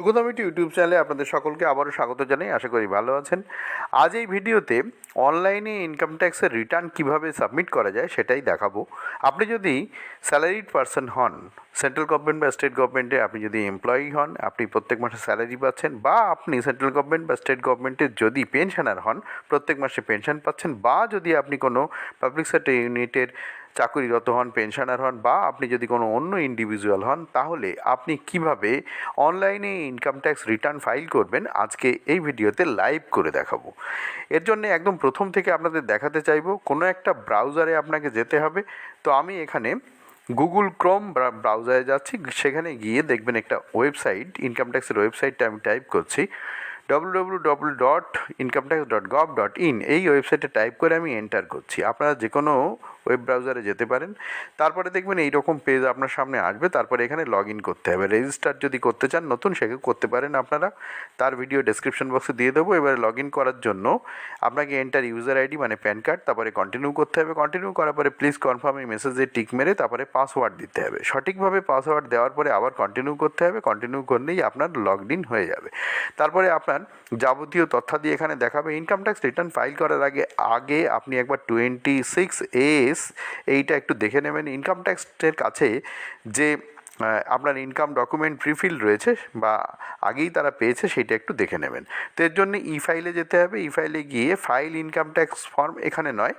সুগতমিটি YouTube চ্যানেলে আপনাদের সকলকে আবারও স্বাগত জানাই, আশা করি ভালো আছেন। আজ এই ভিডিওতে অনলাইনে ইনকাম ট্যাক্সের রিটার্ন কীভাবে সাবমিট করা যায় সেটাই দেখাবো। আপনি যদি স্যালারিড পারসন হন সেন্ট্রাল গভর্নমেন্ট বা স্টেট গভর্নমেন্টে আপনি যদি এমপ্লয়ি হন, আপনি প্রত্যেক মাসে স্যালারি পাচ্ছেন বা আপনি সেন্ট্রাল গভর্নমেন্ট বা স্টেট গভর্নমেন্টের যদি পেনশনার হন, প্রত্যেক মাসে পেনশন পাচ্ছেন বা যদি আপনি কোনো পাবলিক সেক্টর ইউনিটের চাকুরিরত হন পেনশনার হন বা আপনি যদি কোনো অন্য ইন্ডিভিজুয়াল হন, তাহলে আপনি কীভাবে অনলাইনে ইনকাম ট্যাক্স রিটার্ন ফাইল করবেন আজকে এই ভিডিওতে লাইভ করে দেখাবো। এর জন্য একদম প্রথম থেকে আপনাদের দেখাতে চাইব, কোনো একটা ব্রাউজারে আপনাকে যেতে হবে। তো আমি এখানে গুগল ক্রোম ব্রাউজারে যাচ্ছি, সেখানে গিয়ে দেখবেন একটা ওয়েবসাইট ইনকাম ট্যাক্সের ওয়েবসাইটটা আমি টাইপ করছি। W W W dot income tax dot gov dot in এই ওয়েবসাইটে টাইপ করে আমি এন্টার করছি। আপনারা যে কোনো ওয়েব ব্রাউজারে যেতে পারেন। তারপরে দেখবেন এই রকম পেজ আপনার সামনে আসবে, তারপরে এখানে লগ ইন করতে হবে। রেজিস্টার যদি করতে চান নতুন সেকে করতে পারেন আপনারা। তার ভিডিও ডেসক্রিপশন বক্সে দিয়ে দেবো। এবারে লগ ইন করার জন্য আপনাকে এন্টার ইউজার আইডি মানে প্যান কার্ড তারপরে কন্টিনিউ করতে হবে। কন্টিনিউ করার পরে প্লিজ কনফার্ম এই মেসেজে টিক মেরে তারপরে পাসওয়ার্ড দিতে হবে। সঠিকভাবে পাসওয়ার্ড দেওয়ার পরে আবার কন্টিনিউ করতে হবে। কন্টিনিউ করলেই আপনার লগ ইন হয়ে যাবে। তারপরে আপনার যাবতীয় তথ্যাদি এখানে দেখাবে। ইনকাম ট্যাক্স রিটার্ন ফাইল করার আগে আগে আপনি একবার টোয়েন্টি সিক্স এস এইটা একটু দেখে নেবেন। ইনকাম ট্যাক্সের কাছে যে আপনার ইনকাম ডকুমেন্ট প্রিফিল রয়েছে বা আগেই তারা পেয়েছে সেটা একটু দেখে নেবেন। তো এর জন্য ই ফাইলে যেতে হবে। ই ফাইলে গিয়ে ফাইল ইনকাম ট্যাক্স ফর্ম এখানে নয়,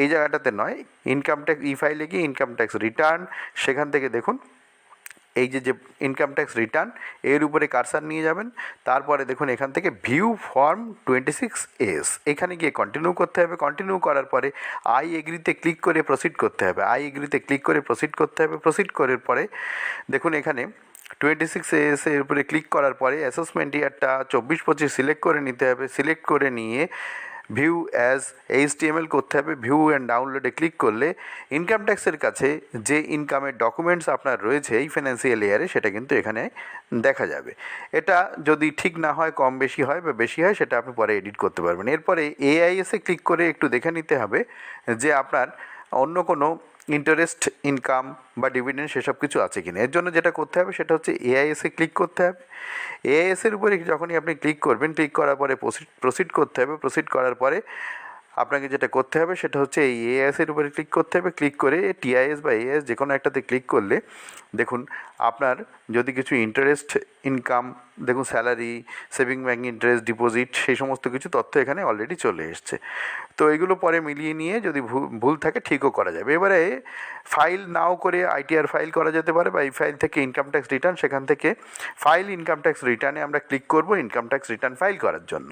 এই জায়গাটাতে নয়। ইনকাম ট্যাক্স ই ফাইলে গিয়ে ইনকাম ট্যাক্স রিটার্ন সেখান থেকে দেখুন। এই যে যে ইনকাম ট্যাক্স রিটার্ন এর উপরে কারসার নিয়ে যাবেন। তারপরে দেখুন, এখান থেকে view form twenty six S এখানে গিয়ে কন্টিনিউ করতে হবে। কন্টিনিউ করার পরে আই এগ্রিতে ক্লিক করে প্রসিড করতে হবে। আই এগ্রিতে ক্লিক করে প্রসিড করতে হবে। প্রসিড করার পরে দেখুন, এখানে টোয়েন্টি সিক্স এস এর উপরে ক্লিক করার পরে অ্যাসেসমেন্ট ইয়ারটা চব্বিশ পঁচিশ সিলেক্ট করে নিতে হবে। সিলেক্ট করে নিয়ে ভিউ অ্যাজ এইচ এইচটিএমএল করতে হবে ভিউ অ্যান্ড ডাউনলোডে ক্লিক করলে ইনকাম ট্যাক্সের কাছে যে ইনকামের ডকুমেন্টস আপনার রয়েছে এই ফিনান্সিয়াল ইয়ারে সেটা কিন্তু এখানে দেখা যাবে। এটা যদি ঠিক না হয়, কম বেশি হয় বা বেশি হয় সেটা আপনি পরে এডিট করতে পারবেন। এরপরে এআইএসে ক্লিক করে একটু দেখে নিতে হবে যে আপনার অন্য কোনো ইন্টারেস্ট ইনকাম বা ডিভিডেন্ড সেসব কিছু আছে কিনা। এর জন্য যেটা করতে হবে সেটা হচ্ছে এআইএসে ক্লিক করতে হবে। এআইএসের উপরে যখনই আপনি ক্লিক করবেন ক্লিক করার পরে প্রসিড প্রসিড করতে হবে। প্রসিড করার পরে আপনাকে যেটা করতে হবে সেটা হচ্ছে এই এআইএসের উপরে ক্লিক করতে হবে। ক্লিক করে টিআইএস বা এএস যে কোনো একটাতে ক্লিক করলে দেখুন আপনার যদি কিছু ইন্টারেস্ট ইনকাম দেখুন salary saving bank interest deposit সেই সমস্ত কিছু তথ্য এখানে অলরেডি চলে এসছে। তো এগুলো পরে মিলিয়ে নিয়ে যদি ভুল ভুল থাকে ঠিকও করা যাবে। এবারে ফাইল নাও করে আইটিআর ফাইল করা যেতে পারে বা এই ফাইল থেকে ইনকাম ট্যাক্স রিটার্ন সেখান থেকে ফাইল ইনকাম ট্যাক্স রিটার্নে আমরা ক্লিক করব ইনকাম ট্যাক্স রিটার্ন ফাইল করার জন্য।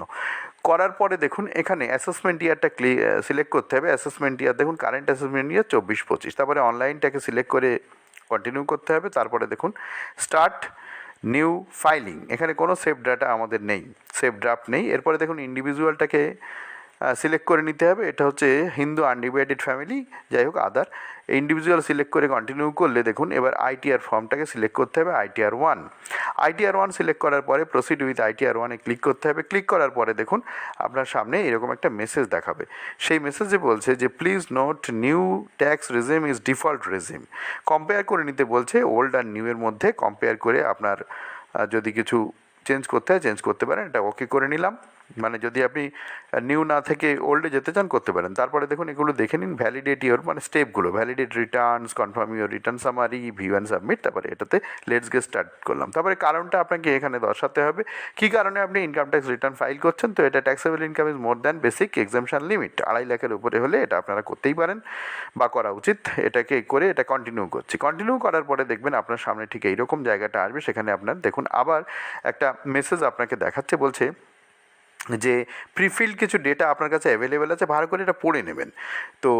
করার পরে দেখুন, এখানে অ্যাসেসমেন্ট ইয়ারটা ক্লি সিলেক্ট করতে হবে। অ্যাসেসমেন্ট ইয়ার দেখুন কারেন্ট অ্যাসেসমেন্ট ইয়ার চব্বিশ পঁচিশ তারপরে অনলাইনটাকে সিলেক্ট করে কন্টিনিউ করতে হবে। তারপরে দেখুন স্টার্ট নিউ ফাইলিং এখানে কোনো সেভ ডাটা আমাদের নেই। সেভ ড্রাফট নেই। এরপরে দেখুন ইন্ডিভিজুয়ালটাকে সিলেক্ট করে নিতে হবে। এটা হচ্ছে হিন্দু আনডিভাইডেড ফ্যামিলি যাই হোক আদার ইন্ডিভিজুয়াল সিলেক্ট করে কন্টিনিউ করলে দেখুন, এবার আইটিআর ফর্মটাকে সিলেক্ট করতে হবে ITR one ITR one select করার পরে প্রসিড উইথ আইটিআর ওয়ানে ক্লিক করতে হবে। ক্লিক করার পরে দেখুন, আপনার সামনে এরকম একটা মেসেজ দেখাবে। সেই মেসেজে বলছে যে please note new tax regime is default regime compare করে নিতে বলছে ওল্ড আর নিউ এর মধ্যে কম্পেয়ার করে আপনার যদি কিছু চেঞ্জ করতে হয় চেঞ্জ করতে পারেন, এটা ওকে করে নিলাম। মানে যদি আপনি নিউ না থেকে ওল্ডে যেতে চান, করতে পারেন। তারপরে দেখুন, এগুলো দেখে নিন ভ্যালিডেট ইওর মানে স্টেপগুলো validate returns confirm your return summary view and submit তারপরে এটাতে লেটস গেট স্টার্ট করলাম। তারপরে কারণটা আপনাকে এখানে দর্শাতে হবে। কী কারণে আপনি ইনকাম ট্যাক্স রিটার্ন ফাইল করছেন? তো এটা taxable income is more than basic exemption limit আড়াই লাখের উপরে হলে এটা আপনারা করতেই পারেন বা করা উচিত। এটাকে করে এটা কন্টিনিউ করছি। কন্টিনিউ করার পরে দেখবেন আপনার সামনে ঠিক এইরকম জায়গাটা আসবে। সেখানে আপনার দেখুন আবার একটা মেসেজ আপনাকে দেখাচ্ছে, বলছে যে প্রিফিল্ড কিছু ডেটা আপনার কাছে অ্যাভেলেবেল আছে ভালো করে এটা পড়ে নেবেন। তো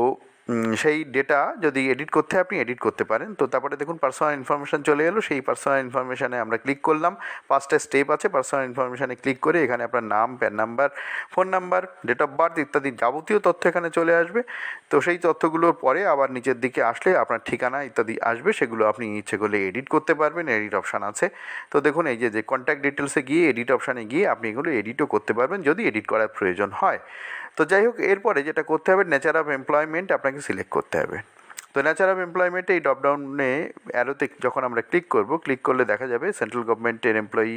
সেই ডেটা যদি এডিট করতে আপনি এডিট করতে পারেন। তো তারপরে দেখুন পার্সোনাল ইনফরমেশান চলে এলো। সেই পার্সোনাল ইনফরমেশানে আমরা ক্লিক করলাম। পাঁচটা স্টেপ আছে। পার্সোনাল ইনফরমেশানে ক্লিক করে এখানে আপনার নাম PAN number phone number date of birth ইত্যাদি যাবতীয় তথ্য এখানে চলে আসবে। তো সেই তথ্যগুলোর পরে আবার নিচের দিকে আসলে আপনার ঠিকানা ইত্যাদি আসবে। সেগুলো আপনি ইচ্ছে করলে এডিট করতে পারবেন। এডিট অপশান আছে। তো দেখুন, এই যে যে কন্ট্যাক্ট ডিটেলসে গিয়ে এডিট অপশানে গিয়ে আপনি এগুলো এডিটও করতে পারবেন। যদি এডিট করার প্রয়োজন হয়। তো যাই হোক, এরপরে যেটা করতে হবে নেচার অফ এমপ্লয়মেন্ট আপনাকে সিলেক্ট করতে হবে। তো নেচার অফ এমপ্লয়মেন্টে এই ড্রপডাউনে অ্যারোতে যখন আমরা ক্লিক করব ক্লিক করলে দেখা যাবে সেন্ট্রাল গভর্নমেন্টের employee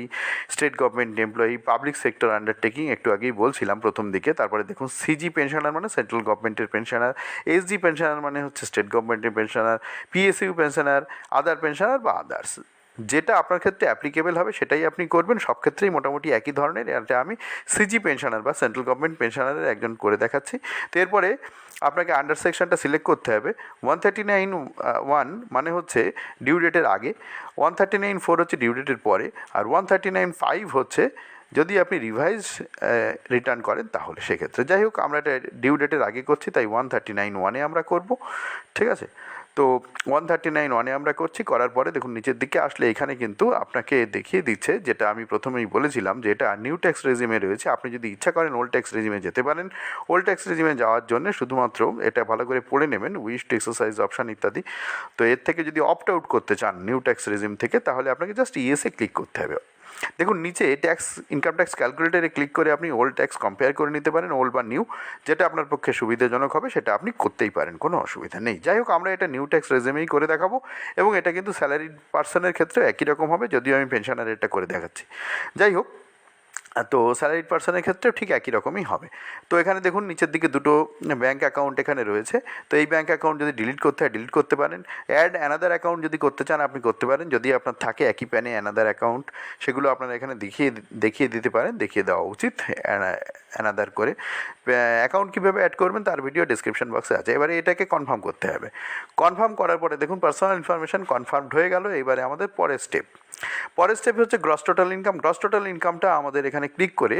state government employee public sector undertaking একটু আগেই বলছিলাম প্রথম দিকে। তারপরে দেখুন সিজি পেনশনার মানে সেন্ট্রাল গভর্নমেন্টের পেনশনার এসজি পেনশনার মানে হচ্ছে স্টেট গভর্নমেন্টের pensioner PSU pensioner other pensioner বা আদার্স যেটা আপনার ক্ষেত্রে অ্যাপ্লিকেবল হবে, সেটাই আপনি করবেন। সব ক্ষেত্রেই মোটামুটি একই ধরনের। এটা আমি সিজি পেনশনার বা সেন্ট্রাল গভর্নমেন্ট পেনশনারের একজন করে দেখাচ্ছি। তো এরপরে আপনাকে আন্ডার সেকশনটা সিলেক্ট করতে হবে। ওয়ান থার্টি নাইন ওয়ান মানে হচ্ছে ডিউ ডেটের আগে। ওয়ান থার্টি নাইন ফোর হচ্ছে ডিউ ডেটের পরে। আর ওয়ান থার্টি নাইন ফাইভ হচ্ছে যদি আপনি রিভাইজ রিটার্ন করেন, তাহলে সেক্ষেত্রে। যাই হোক, আমরা এটা ডিউ ডেটের আগে করছি, তাই ওয়ান থার্টি নাইন ওয়ানে আমরা করব। ঠিক আছে? তো ওয়ান থার্টি নাইন ওয়ানে আমরা করছি, করার পরে দেখুন নিচের দিকে আসলে এখানে কিন্তু আপনাকে দেখিয়ে দিচ্ছে, যেটা আমি প্রথমেই বলেছিলাম যে এটা নিউ ট্যাক্স রেজিমে রয়েছে। আপনি যদি ইচ্ছা করেন ওল্ড ট্যাক্স রেজিমে যেতে পারেন। ওল্ড ট্যাক্স রেজিমে যাওয়ার জন্য শুধুমাত্র এটা ভালো করে পড়ে নেবেন উইশ টু এক্সারসাইজ অপশান ইত্যাদি। তো এর থেকে যদি অপ্ট আউট করতে চান নিউ ট্যাক্স রেজিম থেকে, তাহলে আপনাকে জাস্ট ইএসএ ক্লিক করতে হবে। দেখুন, নিচে ট্যাক্স ইনকাম ট্যাক্স ক্যালকুলেটারে ক্লিক করে আপনি ওল্ড ট্যাক্স কম্পেয়ার করে নিতে পারেন ওল্ড বা নিউ যেটা আপনার পক্ষে সুবিধাজনক হবে, সেটা আপনি করতেই পারেন, কোনো অসুবিধা নেই। যাই হোক, আমরা এটা নিউ ট্যাক্স রেজেমেই করে দেখাবো এবং এটা কিন্তু স্যালারি পার্সনের ক্ষেত্রে একই রকম হবে, যদিও আমি পেনশনার এটা করে দেখাচ্ছি। যাই হোক তো স্যালারিড পার্সনের ক্ষেত্রেও ঠিক একই রকমই হবে। তো এখানে দেখুন, নিচের দিকে দুটো ব্যাঙ্ক অ্যাকাউন্ট এখানে রয়েছে। তো এই ব্যাঙ্ক অ্যাকাউন্ট যদি ডিলিট করতে হয় ডিলিট করতে পারেন। অ্যাড অ্যানাদার অ্যাকাউন্ট যদি করতে চান, আপনি করতে পারেন। যদি আপনার থাকে একই প্যানে অ্যানাদার অ্যাকাউন্ট সেগুলো আপনারা এখানে দেখিয়ে দেখিয়ে দিতে পারেন। দেখিয়ে দেওয়া উচিত অ্যানাদার করে। অ্যাকাউন্ট কীভাবে অ্যাড করবেন, তার ভিডিও ডিসক্রিপশন বক্সে আছে। এবারে এটাকে কনফার্ম করতে হবে। কনফার্ম করার পরে দেখুন পার্সোনাল ইনফরমেশান কনফার্মড হয়ে গেল। এবারে আমাদের পরের স্টেপ পরের স্টেপ হচ্ছে gross total income gross total ইনকামটা আমাদের এখানে ক্লিক করে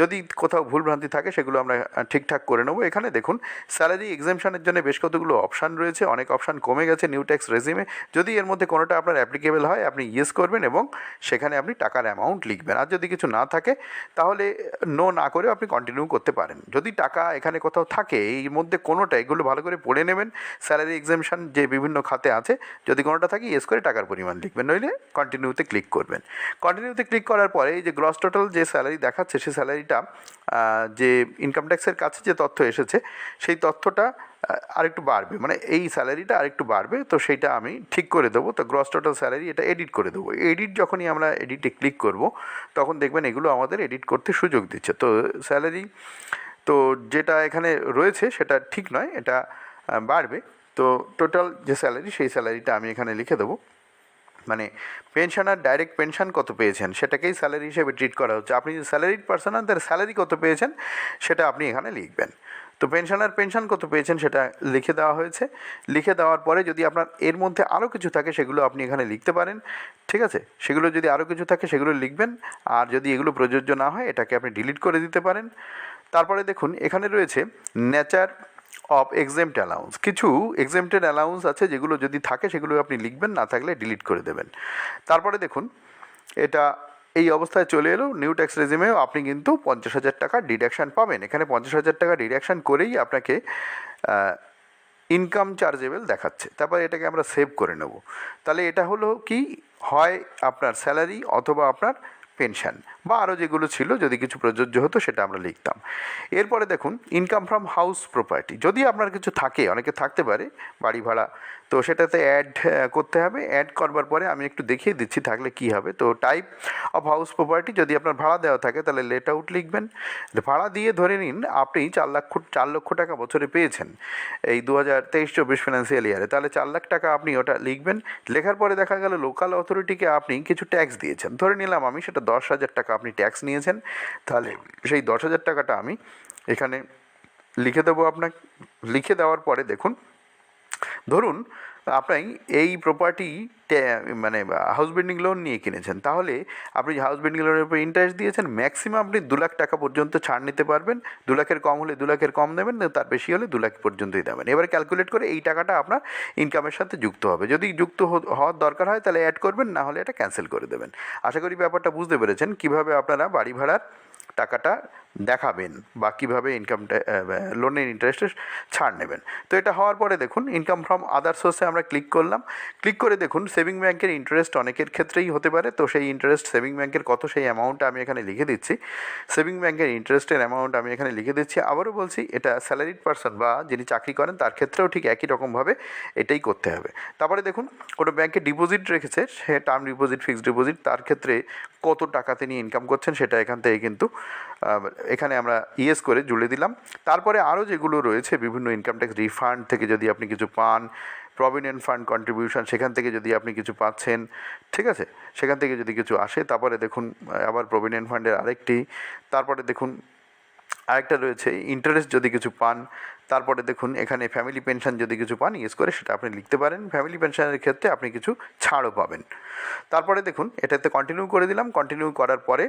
যদি কোথাও ভুলভ্রান্তি থাকে, সেগুলো আমরা ঠিকঠাক করে নেব। এখানে দেখুন স্যালারি এক্সামশনের জন্য বেশ কতগুলো অপশান রয়েছে। অনেক অপশান কমে গেছে নিউ ট্যাক্স রেজিমে যদি এর মধ্যে কোনোটা আপনার অ্যাপ্লিকেবল হয়, আপনি ইয়েস করবেন এবং সেখানে আপনি টাকার অ্যামাউন্ট লিখবেন। আর যদি কিছু না থাকে, তাহলে নো না করে আপনি কন্টিনিউ করতে পারেন। যদি টাকা এখানে কোথাও থাকে এই মধ্যে কোনোটা, এগুলো ভালো করে পড়ে নেবেন। স্যালারি এক্সামশন যে বিভিন্ন খাতে আছে, যদি কোনোটা থাকে ইয়েস করে টাকার পরিমাণ লিখবেন। নইলে কন্টিনিউতে ক্লিক করবেন। কন্টিনিউতে ক্লিক করার পরে এই যে গ্রস টোটাল যে স্যালারি দেখাচ্ছে সেই স্যালারিটা যে ইনকাম ট্যাক্সের কাছে যে তথ্য এসেছে, সেই তথ্যটা আরেকটু বাড়বে। মানে এই স্যালারিটা আরেকটু বাড়বে, তো সেইটা আমি ঠিক করে দেবো। তো গ্রস টোটাল স্যালারি এটা এডিট করে দেবো। এডিট যখনই আমরা এডিটে ক্লিক করব, তখন দেখবেন এগুলো আমাদের এডিট করতে সুযোগ দিচ্ছে। তো স্যালারি তো যেটা এখানে রয়েছে সেটা ঠিক নয়, এটা বাড়বে। তো টোটাল যে স্যালারি সেই স্যালারিটা আমি এখানে লিখে দেবো। মানে পেনশনার ডাইরেক্ট পেনশন কত পেয়েছেন? সেটাকেই স্যালারি হিসেবে ট্রিট করা হচ্ছে। আপনি যদি স্যালারিড পার্সন হন, তার স্যালারি কত পেয়েছেন, সেটা আপনি এখানে লিখবেন। তো পেনশনার পেনশন কত পেয়েছেন, সেটা লিখে দেওয়া হয়েছে। লিখে দেওয়ার পরে যদি আপনার এর মধ্যে আরও কিছু থাকে, সেগুলো আপনি এখানে লিখতে পারেন, ঠিক আছে? সেগুলো যদি আরও কিছু থাকে, সেগুলো লিখবেন। আর যদি এগুলো প্রযোজ্য না হয়, এটাকে আপনি ডিলিট করে দিতে পারেন। তারপরে দেখুন, এখানে রয়েছে নেচার অফ এক্সেমড অ্যালাউন্স কিছু এক্সেমটেড অ্যালাউন্স আছে যেগুলো যদি থাকে সেগুলো আপনি লিখবেন, না থাকলে ডিলিট করে দেবেন। তারপরে দেখুন, এটা এই অবস্থায় চলে এলো নিউ ট্যাক্স রেজিমেও আপনি কিন্তু পঞ্চাশ হাজার টাকা ডিডাকশান পাবেন। এখানে পঞ্চাশ হাজার টাকা ডিডাকশান করেই আপনাকে ইনকাম চার্জেবল দেখাচ্ছে। তারপরে এটাকে আমরা সেভ করে নেব। তাহলে এটা হলো কি? হয় আপনার স্যালারি অথবা আপনার পেনশন বা আরও যেগুলো ছিল যদি কিছু প্রযোজ্য হতো সেটা আমরা লিখতাম। এরপরে দেখুন ইনকাম ফ্রম হাউস প্রপার্টি যদি আপনার কিছু থাকে, অনেকে থাকতে পারে বাড়ি ভাড়া, তো সেটাতে অ্যাড করতে হবে। অ্যাড করবার পরে আমি একটু দেখিয়ে দিচ্ছি থাকলে কি হবে। তো টাইপ অফ হাউস প্রপার্টি যদি আপনার ভাড়া দেওয়া থাকে, তাহলে লেট আউট লিখবেন। ভাড়া দিয়ে ধরে নিন, আপনি চার লাখ চার লক্ষ টাকা বছরে পেয়েছেন এই দু হাজার তেইশ চব্বিশ ফিনান্সিয়াল ইয়ারে তাহলে চার লাখ টাকা আপনি ওটা লিখবেন। লেখার পরে দেখা গেল লোকাল অথরিটিকে আপনি কিছু ট্যাক্স দিয়েছেন। ধরে নিলাম আমি সেটা দশ হাজার টাকা আপনি ট্যাক্স নিয়েছেন, তাহলে সেই দশ হাজার টাকাটা আমি এখানে লিখে দেবো আপনাকে, লিখে দেওয়ার পরে দেখুন, ধরুন আপনি এই প্রপার্টি মানে হাউস বিল্ডিং লোন নিয়ে কিনেছেন। তাহলে আপনি হাউস বিল্ডিং লোনের উপর ইন্টারেস্ট দিয়েছেন ম্যাক্সিমাম আপনি দু লাখ টাকা পর্যন্ত ছাড় নিতে পারবেন। দু লাখের কম হলে দু লাখের কম দেবেন তার বেশি হলে দু লাখ পর্যন্তই দেবেন। এবার ক্যালকুলেট করে এই টাকাটা আপনার ইনকামের সাথে যুক্ত হবে। যদি যুক্ত হওয়ার দরকার হয়, তাহলে অ্যাড করবেন, না হলে এটা ক্যান্সেল করে দেবেন। আশা করি ব্যাপারটা বুঝতে পেরেছেন। কীভাবে আপনারা বাড়ি ভাড়ার টাকাটা দেখাবেন বা কীভাবে ইনকামটা লোনের ইন্টারেস্টে ছাড় নেবেন। তো এটা হওয়ার পরে দেখুন ইনকাম ফ্রম আদার সোর্সে আমরা ক্লিক করলাম। ক্লিক করে দেখুন সেভিং ব্যাংকের ইন্টারেস্ট অনেকের ক্ষেত্রেই হতে পারে। তো সেই ইন্টারেস্ট সেভিং ব্যাংকের কত, সেই অ্যামাউন্ট আমি এখানে লিখে দিচ্ছি। সেভিং ব্যাংকের ইন্টারেস্টের অ্যামাউন্ট আমি এখানে লিখে দিচ্ছি। আবারও বলছি, এটা স্যালারিড পার্সন বা যিনি চাকরি করেন, তার ক্ষেত্রেও ঠিক একই রকমভাবে এটাই করতে হবে। তারপরে দেখুন, কোনো ব্যাংকে ডিপোজিট রেখেছে, সে টার্ম ডিপোজিট ফিক্সড ডিপোজিট তার ক্ষেত্রে কত টাকা তিনি ইনকাম করছেন, সেটা এখান থেকে কিন্তু এখানে আমরা ইয়েস করে জুড়ে দিলাম। তারপরে আরও যেগুলো রয়েছে, বিভিন্ন ইনকাম ট্যাক্স রিফান্ড থেকে যদি আপনি কিছু পান প্রভিডেন্ট ফান্ড কন্ট্রিবিউশন সেখান থেকে যদি আপনি কিছু পাচ্ছেন, ঠিক আছে? সেখান থেকে যদি কিছু আসে, তারপরে দেখুন, আবার প্রভিডেন্ট ফান্ডের আরেকটি, তারপরে দেখুন, আরেকটা রয়েছে ইন্টারেস্ট যদি কিছু পান, তারপরে দেখুন, এখানে ফ্যামিলি পেনশন যদি কিছু পান ইউজ করে সেটা আপনি লিখতে পারেন। ফ্যামিলি পেনশনের ক্ষেত্রে আপনি কিছু ছাড়ও পাবেন। তারপরে দেখুন, এটাতে কন্টিনিউ করে দিলাম। কন্টিনিউ করার পরে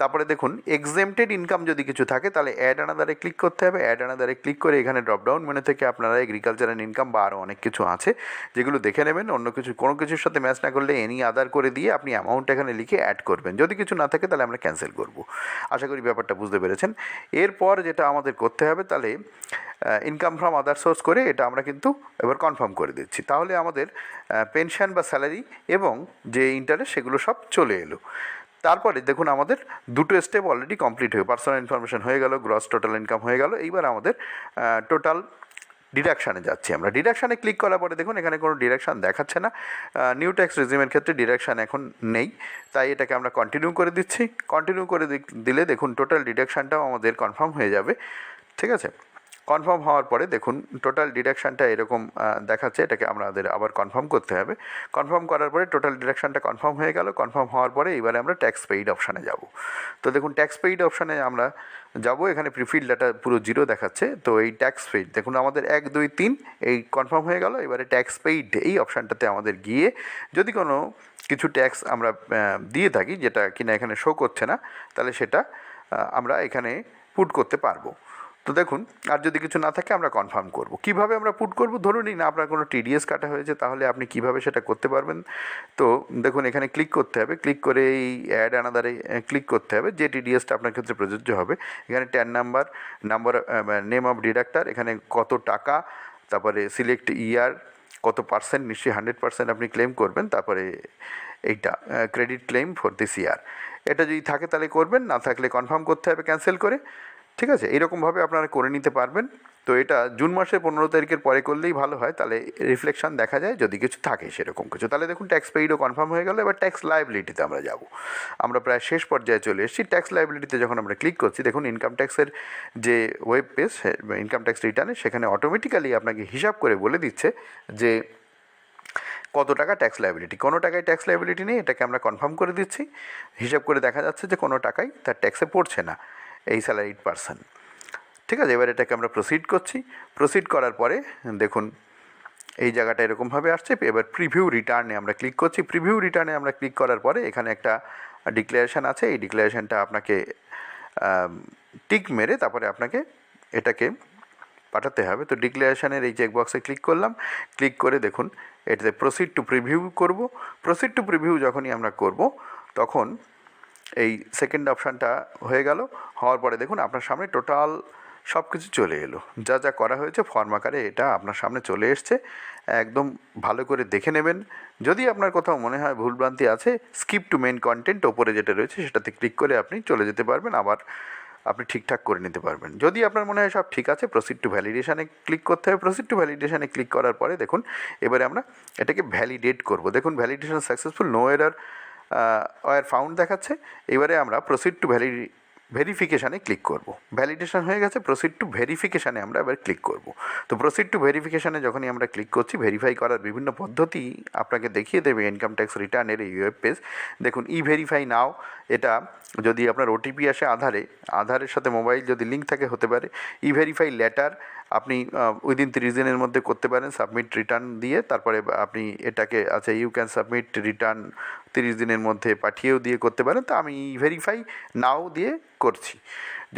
তারপরে দেখুন এক্সেমটেড ইনকাম যদি কিছু থাকে, তাহলে অ্যাড আনাদারে ক্লিক করতে হবে। অ্যাড আনাদারে ক্লিক করে এখানে ড্রপডাউন মেনু থেকে আপনারা এগ্রিকালচার অ্যান্ড ইনকাম বা আরও অনেক কিছু আছে, যেগুলো দেখে নেবেন। অন্য কিছু, কোনো কিছুর সাথে ম্যাচ না করলে এনি আদার করে দিয়ে আপনি অ্যামাউন্ট এখানে লিখে অ্যাড করবেন। যদি কিছু না থাকে, তাহলে আমরা ক্যান্সেল করব। আশা করি ব্যাপারটা বুঝতে পেরেছেন। এরপর যেটা আমাদের করতে হবে, তাহলে ইনকাম ফ্রম আদার সোর্স করে এটা আমরা কিন্তু এবার কনফার্ম করে দিচ্ছি। তাহলে আমাদের পেনশন বা স্যালারি এবং যে ইন্টারেস্ট সেগুলো সব চলে এলো। তারপরে দেখুন আমাদের দুটো স্টেপ অলরেডি কমপ্লিট হয়ে পার্সোনাল ইনফরমেশন হয়ে গেল গ্রস টোটাল ইনকাম হয়ে গেল। এইবার আমাদের টোটাল ডিডাকশানে যাচ্ছি আমরা। ডিডাকশানে ক্লিক করার পরে দেখুন এখানে কোনো ডিরেকশান দেখাচ্ছে না। নিউ ট্যাক্স রেজিমের ক্ষেত্রে ডিরেকশান এখন নেই। তাই এটাকে আমরা কন্টিনিউ করে দিচ্ছি। কন্টিনিউ করে দিলে দেখুন টোটাল ডিডাকশানটাও আমাদের কনফার্ম হয়ে যাবে। ঠিক আছে? কনফার্ম হওয়ার পরে দেখুন টোটাল ডিডাকশানটা এরকম দেখাচ্ছে, এটাকে আমাদের আবার কনফার্ম করতে হবে। কনফার্ম করার পরে টোটাল ডিডাকশানটা কনফার্ম হয়ে গেল। কনফার্ম হওয়ার পরে এবারে আমরা ট্যাক্স পেইড অপশানে যাব। তো দেখুন ট্যাক্স পেইড অপশানে আমরা যাব, এখানে প্রিফিল ডাটা পুরো জিরো দেখাচ্ছে। তো এই ট্যাক্স পেইড দেখুন আমাদের এক, দুই, তিন, এই কনফার্ম হয়ে গেল। এবারে ট্যাক্স পেইড এই অপশানটাতে আমাদের গিয়ে যদি কোনো কিছু ট্যাক্স আমরা দিয়ে থাকি, যেটা কিনা এখানে শো করছে না, তাহলে সেটা আমরা এখানে পুট করতে পারব। তো দেখুন, আর যদি কিছু না থাকে আমরা কনফার্ম করব। কীভাবে আমরা পুট করব? ধরুনই না, আপনার কোনো টিডিএস কাটা হয়েছে, তাহলে আপনি কীভাবে সেটা করতে পারবেন? তো দেখুন, এখানে ক্লিক করতে হবে। ক্লিক করে এই অ্যাড আনাদারে ক্লিক করতে হবে। যে টিডিএসটা আপনার ক্ষেত্রে প্রযোজ্য হবে। এখানে TAN number number name of deductor এখানে কত টাকা, তারপরে সিলেক্ট ইয়ার কত পার্সেন্ট নিশ্চয়ই হান্ড্রেড পার্সেন্ট আপনি ক্লেম করবেন, তারপরে এইটা credit claim for this year এটা যদি থাকে তাহলে করবেন, না থাকলে কনফার্ম করতে হবে ক্যান্সেল করে। ঠিক আছে? এরকমভাবে আপনারা করে নিতে পারবেন। তো এটা জুন মাসের পনেরো তারিখের পরে করলেই ভালো হয়। তাহলে রিফ্লেকশন দেখা যায়, যদি কিছু থাকে সেরকম কিছু। তাহলে দেখুন ট্যাক্স পেইডও কনফার্ম হয়ে গেল, এবার ট্যাক্স লাইবিলিটিতে আমরা যাব। আমরা প্রায় শেষ পর্যায়ে চলে এসেছি। ট্যাক্স লাইবিলিটিতে যখন আমরা ক্লিক করছি, দেখুন ইনকাম ট্যাক্সের যে ওয়েব পেজ ইনকাম ট্যাক্স রিটার্নে সেখানে অটোমেটিক্যালি আপনাকে হিসাব করে বলে দিচ্ছে যে কত টাকা ট্যাক্স লাইবিলিটি কোনো টাকায় ট্যাক্স লাইবিলিটি নেই, এটাকে আমরা কনফার্ম করে দিচ্ছি। হিসাব করে দেখা যাচ্ছে যে কোনো টাকাই তার ট্যাক্সে পড়ছে না। এই স্যালারিড পার্সন ঠিক আছে, এবার এটাকে আমরা প্রসিড করছি। প্রসিড করার পরে, দেখুন, এই জায়গাটা এরকমভাবে আসছে। এবার প্রিভিউ রিটার্নে আমরা ক্লিক করছি। প্রিভিউ রিটার্নে আমরা ক্লিক করার পরে এখানে একটা ডিক্লারেশান আছে। এই ডিক্লারেশানটা আপনাকে টিক মেরে তারপরে আপনাকে এটাকে পাঠাতে হবে। তো ডিক্লারেশানের এই চেক বক্সে ক্লিক করলাম। ক্লিক করে দেখুন, এটাতে প্রসিড টু প্রিভিউ করব। প্রসিড টু প্রিভিউ যখনই আমরা করব, তখন এই সেকেন্ড অপশানটা হয়ে গেল। হওয়ার পরে দেখুন, আপনার সামনে টোটাল সব কিছু চলে এলো। যা যা করা হয়েছে ফর্ম আকারে এটা আপনার সামনে চলে এসছে। একদম ভালো করে দেখে নেবেন। যদি আপনার কোথাও মনে হয় ভুলভ্রান্তি আছে স্কিপ টু মেন কন্টেন্ট ওপরে যেটা রয়েছে সেটাতে ক্লিক করে আপনি চলে যেতে পারবেন। আবার আপনি ঠিকঠাক করে নিতে পারবেন। যদি আপনার মনে হয় সব ঠিক আছে প্রসিড টু ভ্যালিডেশানে ক্লিক করতে হবে। প্রসিড টু ভ্যালিডেশানে ক্লিক করার পরে দেখুন, এবারে আমরা এটাকে ভ্যালিডেট করব। দেখুন validation successful no error were found দেখাচ্ছে। এবারে আমরা প্রসিড টু ভ্যালি ভেরিফিকেশানে ক্লিক করব। ভ্যালিডেশন হয়ে গেছে প্রসিড টু ভেরিফিকেশানে আমরা এবার ক্লিক করব। তো প্রসিড টু ভেরিফিকেশানে যখনই আমরা ক্লিক করছি ভেরিফাই করার বিভিন্ন পদ্ধতি আপনাকে দেখিয়ে দেবে ইনকাম ট্যাক্স রিটার্নের এই ওয়েব পেজ দেখুন ই ভেরিফাই নাও এটা যদি আপনার ওটিপি আসে আধারে, আধারের সাথে মোবাইল যদি লিঙ্ক থাকে, হতে পারে। ই ভেরিফাই লেটার আপনি উইদিন তিরিশ দিনের মধ্যে করতে পারেন সাবমিট রিটার্ন দিয়ে তারপরে আপনি এটাকে আচ্ছা ইউ ক্যান সাবমিট রিটার্ন তিরিশ দিনের মধ্যে পাঠিয়েও দিয়ে করতে পারেন। তো আমি ভেরিফাই নাও দিয়ে করছি।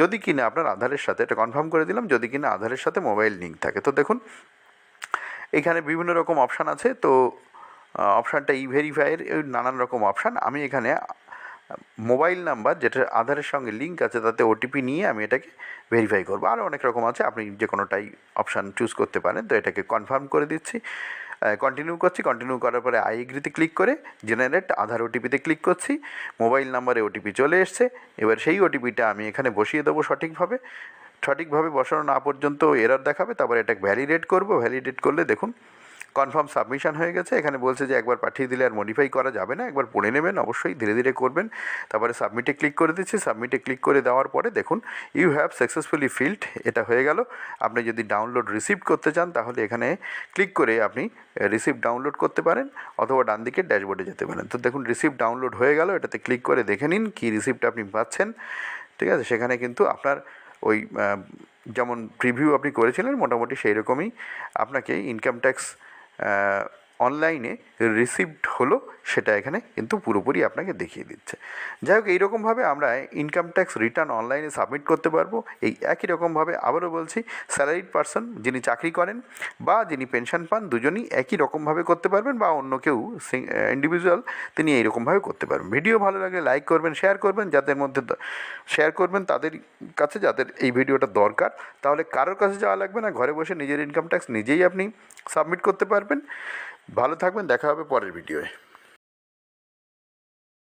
যদি কিনা আপনার আধারের সাথে, এটা কনফার্ম করে দিলাম, যদি কিনা আধারের সাথে মোবাইল লিঙ্ক থাকে। তো দেখুন, এখানে বিভিন্ন রকম অপশান আছে। তো অপশানটা ই ভেরিফাইয়ের নানান রকম অপশান আমি এখানে মোবাইল নাম্বার যেটা আধারের সঙ্গে লিঙ্ক আছে, তাতে ওটিপি নিয়ে আমি এটাকে ভেরিফাই করব। আরও অনেক রকম আছে, আপনি যে কোনোটাই অপশান চুজ করতে পারেন, তো এটাকে কনফার্ম করে দিচ্ছি। কন্টিনিউ করছি কন্টিনিউ করার পরে আই এগ্রিতে ক্লিক করে জেনারেট আধার ওটিপিতে ক্লিক করছি, মোবাইল নাম্বারে ওটিপি চলে এসছে। এবার সেই ওটিপিটা আমি এখানে বসিয়ে দেবো সঠিকভাবে। সঠিকভাবে বসানো না পর্যন্ত এরার দেখাবে, তারপরে এটা ভ্যালিডেট করব। ভ্যালিডেট করলে দেখুন কনফার্ম সাবমিশন হয়ে গেছে। এখানে বলছে যে একবার পাঠিয়ে দিলে আর মডিফাই করা যাবে না। একবার পড়ে নেবেন, অবশ্যই ধীরে ধীরে করবেন। তারপরে সাবমিটে ক্লিক করে দিচ্ছি। সাবমিটে ক্লিক করে দেওয়ার পরে দেখুন ইউ হ্যাভ সাকসেসফুলি ফিল্ড এটা হয়ে গেল। আপনি যদি ডাউনলোড রিসিভ করতে চান, তাহলে এখানে ক্লিক করে আপনি রিসিভ ডাউনলোড করতে পারেন অথবা ডান দিকে ড্যাশবোর্ডে যেতে পারেন। তো দেখুন রিসিভ ডাউনলোড হয়ে গেল। এটাতে ক্লিক করে দেখে নিন কী রিসিপ্টটা আপনি পাচ্ছেন। ঠিক আছে? সেখানে কিন্তু আপনার ওই যেমন প্রিভিউ আপনি করেছিলেন, মোটামুটি সেই রকমই আপনাকে ইনকাম ট্যাক্স uh, অনলাইনে রিসিভড হলো, সেটা এখানে কিন্তু পুরোপুরি আপনাকে দেখিয়ে দিচ্ছে। যাই হোক, এইরকমভাবে আমরা ইনকাম ট্যাক্স রিটার্ন অনলাইনে সাবমিট করতে পারব। এই একই রকমভাবে আবারও বলছি স্যালারিড পার্সন যিনি চাকরি করেন বা যিনি পেনশন পান, দুজনই একই রকমভাবে করতে পারবেন বা অন্য কেউ ইন্ডিভিজুয়াল তিনি এইরকমভাবে করতে পারবেন। ভিডিও ভালো লাগলে লাইক করবেন শেয়ার করবেন, যাদের মধ্যে শেয়ার করবেন তাদের কাছে যাদের এই ভিডিওটা দরকার, তাহলে কারোর কাছে যাওয়া লাগবে না। ঘরে বসে নিজের ইনকাম ট্যাক্স নিজেই আপনি সাবমিট করতে পারবেন। ভালো থাকবেন দেখা হবে পরের ভিডিওয়ে।